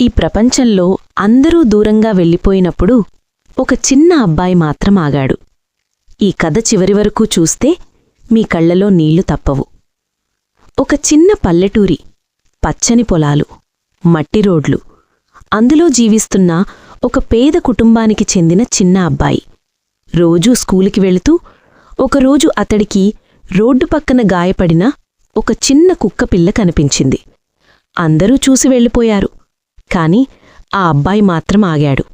ఈ ప్రపంచంలో అందరూ దూరంగా వెళ్ళిపోయినప్పుడు ఒక చిన్న అబ్బాయి మాత్రం ఆగాడు. ఈ కథ చివరి వరకు చూస్తే మీ కళ్ళలో నీళ్ళు తప్పవు. ఒక చిన్న పల్లెటూరి పచ్చని పొలాలు మట్టి రోడ్లు అందులో జీవిస్తున్న ఒక పేద కుటుంబానికి చెందిన చిన్న అబ్బాయి. రోజూ స్కూలుకి వెళుతూ ఒకరోజు అతడికి రోడ్డు పక్కన గాయపడిన ఒక చిన్న కుక్కపిల్ల కనిపించింది. అందరూ చూసి వెళ్ళిపోయారు. కాని ఆ అబ్బాయి మాత్రం ఆగాడు.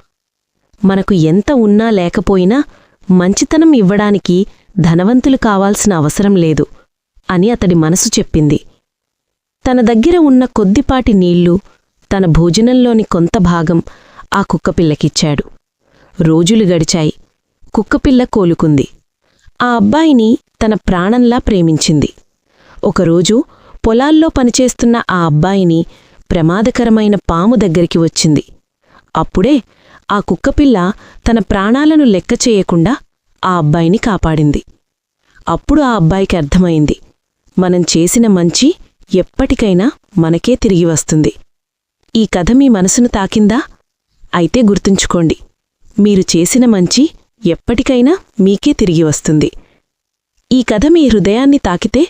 మనకు ఎంత ఉన్నా లేకపోయినా మంచితనం ఇవ్వడానికి ధనవంతులు కావాల్సిన అవసరం లేదు అని అతడి మనసు చెప్పింది. తన దగ్గర ఉన్న కొద్దిపాటి నీళ్ళు తన భోజనంలోని కొంత భాగం ఆ కుక్కపిల్లకిచ్చాడు. రోజులు గడిచాయి. కుక్కపిల్ల కోలుకుంది. ఆ అబ్బాయిని తన ప్రాణంలా ప్రేమించింది. ఒకరోజు పొలాల్లో పనిచేస్తున్న ఆ అబ్బాయిని ప్రమాదకరమైన పాము దగ్గరికి వచ్చింది. అప్పుడే ఆ కుక్కపిల్ల తన ప్రాణాలను లెక్క చేయకుండా ఆ అబ్బాయిని కాపాడింది. అప్పుడు ఆ అబ్బాయికి అర్థమైంది. మనం చేసిన మంచి ఎప్పటికైనా మనకే తిరిగి వస్తుంది. ఈ కథ మీ మనసును తాకిందా? అయితే గుర్తుంచుకోండి. మీరు చేసిన మంచి ఎప్పటికైనా మీకే తిరిగి వస్తుంది. ఈ కథ మీ హృదయాన్ని తాకితే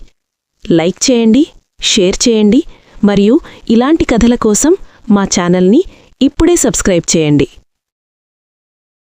లైక్ చేయండి షేర్ చేయండి మరియు ఇలాంటి కథల కోసం మా ఛానల్ని ఇప్పుడే సబ్స్క్రైబ్ చేయండి.